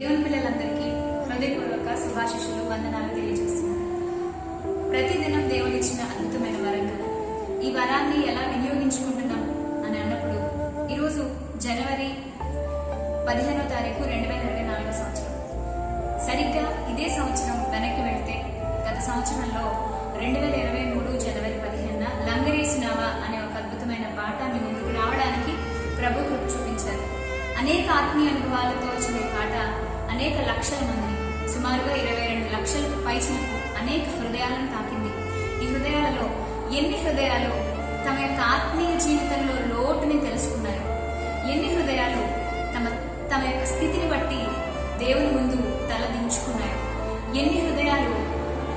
దేవుని పిల్లలందరికీ హృదయపూర్వక శుభాశిషులు వందనాలు తెలియజేస్తున్నాను. ప్రతిదినం దేవుడు ఇచ్చిన అద్భుతమైన వరం కదా ఈ వరాన్ని ఎలా వినియోగించుకుంటున్నాం అని అన్నప్పుడు ఈరోజు జనవరి పదిహేనో తారీఖు రెండు వేల ఇరవై నాలుగో సంవత్సరం. సరిగ్గా ఇదే సంవత్సరం వెనక్కి వెళ్తే గత సంవత్సరంలో రెండు వేల ఇరవై మూడు జనవరి పదిహేనున లంగరేసినావా అనే ఒక అద్భుతమైన పాట ముందుకు రావడానికి ప్రభు కృప చూపించారు. అనేక ఆత్మీయ అనుభవాలతో వచ్చిన పాట అనేక లక్షల మందిని సుమారుగా ఇరవై రెండు లక్షలకు పైచినకు అనేక హృదయాలను తాకింది. ఈ హృదయాలలో ఎన్ని హృదయాలు తమ యొక్క ఆత్మీయ జీవితంలో లోటుని తెలుసుకున్నారు ఎన్ని హృదయాలు తమ తమ యొక్క స్థితిని బట్టి దేవుని ముందు తలదించుకున్నాయి ఎన్ని హృదయాలు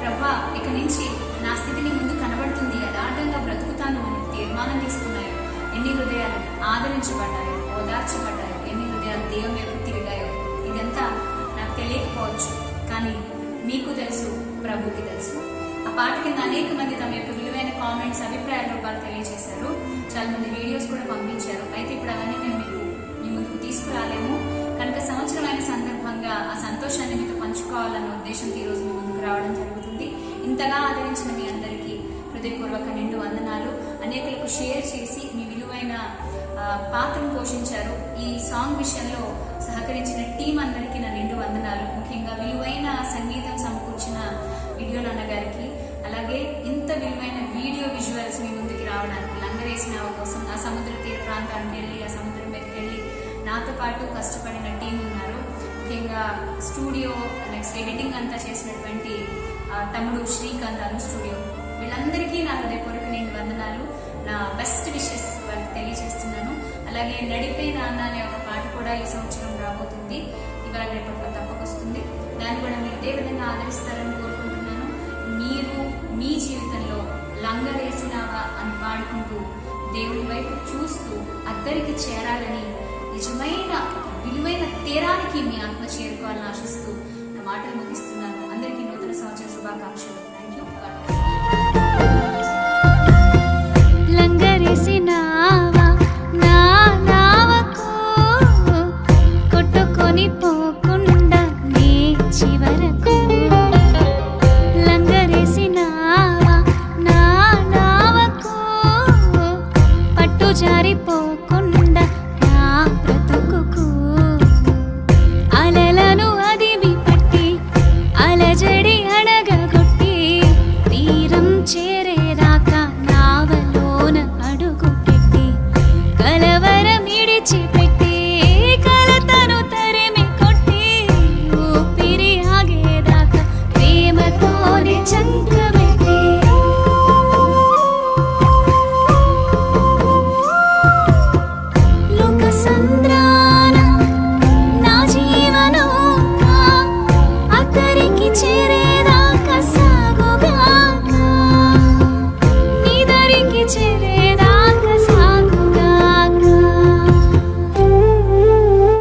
ప్రభా ఇక నుంచి నా స్థితిని ముందు కనబడుతుంది యథార్థంగా బ్రతుకుతాను అని తీర్మానం తీసుకున్నాయి ఎన్ని హృదయాలు ఆదరించబడ్డాయో ఓదార్చబడ్డాయి ఎన్ని హృదయాలు దేవుని నీకు తెలుసు ప్రభుకి తెలుసు. ఆ పాట కింద అనేక మంది తమ యొక్క విలువైన కామెంట్స్ అభిప్రాయాల రూపాలు తెలియజేశారు. చాలా మంది వీడియోస్ కూడా పంపించారు. అయితే ఇప్పుడు అవన్నీ మేము మీకు మీ ముందుకు తీసుకురాలేము. కనుక సంవత్సరమైన సందర్భంగా ఆ సంతోషాన్ని మీతో పంచుకోవాలన్న ఉద్దేశంతో ఈ రోజు మీ ముందుకు రావడం జరుగుతుంది. ఇంతగా ఆదరించిన మీ అందరికీ హృదయపూర్వక నిండు వందనాలు. అనేకులకు షేర్ చేసి మీ విలువైన పాత్రను పోషించారు. ఈ సాంగ్ విషయంలో సహకరించిన టీం అందరికీ నా నిండు వందనాలు. ముఖ్యంగా వేసిన కోసం ఆ సముద్ర తీర ప్రాంతానికి వెళ్ళి ఆ సముద్రం మీదకి వెళ్ళి నాతో పాటు కష్టపడిన టీం ఉన్నారు. ముఖ్యంగా స్టూడియో నెక్స్ట్ ఎడిటింగ్ అంతా చేసినటువంటి తమ్ముడు శ్రీకాంత్ అను స్టూడియో. వీళ్ళందరికీ నా హృదయపూర్వక నేను వందనాలు నా బెస్ట్ విషెస్ వాళ్ళకి తెలియజేస్తున్నాను. అలాగే నడిపే నాన్న అనే ఒక పాట కూడా ఈ సంవత్సరం రాబోతుంది. ఇవాళ రేపట్లో తప్పకొస్తుంది దాన్ని కూడా మీరు ఇదే విధంగా ఆదరిస్తారని కోరుకుంటున్నాను. మీరు మీ జీవితంలో లంగరేసినావా అని పాడుకుంటూ దేవుని వైపు చూస్తూ అద్దరికి చేరాలని నిజమైన విలువైన తీరానికి మీ ఆత్మ చేరుకోవాలని ఆశిస్తూ నా మాటలు ముగిస్తున్నాను. అందరికీ నూతన సంవత్సర శుభాకాంక్షలు.